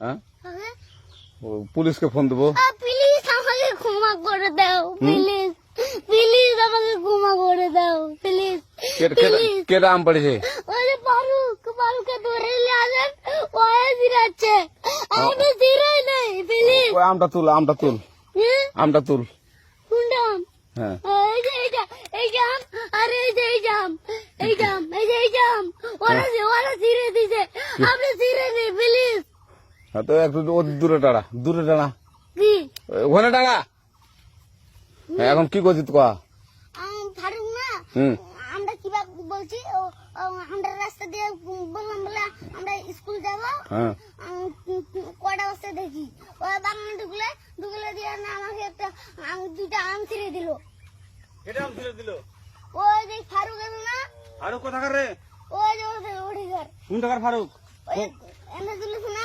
হ্যাঁ? পুলিশকে ফোন দেবো। প্লিজ আমাকে ক্ষমা করে দাও প্লিজ প্লিজ আমাকে ক্ষমা করে দাও প্লিজ কেটা আম পড়েছে যে ফারুক ফারুককে ধরে নিয়ে আসেন ওয়ে জিরাচ্ছে আমি জিরাই নাই প্লিজ ওই আমটা তুল আমটা তুল। আমটা তুল। হ্যাঁ। এই যে এই যে এই জাম আরে এই যে এই জাম এই জাম এই যে এই জাম ওরা ওরা জিরে দিছে। আপনি জিরে নেই প্লিজ হ্যাঁ, তো একটু ও দূরে টাড়া দূরে টাড়া কি? ওখানে টাড়া হ্যাঁ, এখন কি করছিস তো কয়া। আম, ফারুক না আমরা কীভাবে বলছি আমরা রাস্তা দিয়ে বললাম বলে আমরা স্কুল যাব। হ্যাঁ। কটা বস্তা দেখি? ও বাগানে ঢুকলে ঢুকলে দিয়ে না আমাকে একটা আম, দুইটা আম ছিঁড়ে দিল। এটা আম ছিঁড়ে দিল? ওই যে ফারুক এলো না। ফারুক কোথাকার রে? ওই যে ওঠে ঘর। কোন টাকার ফারুক? ওই এনে তুলিস না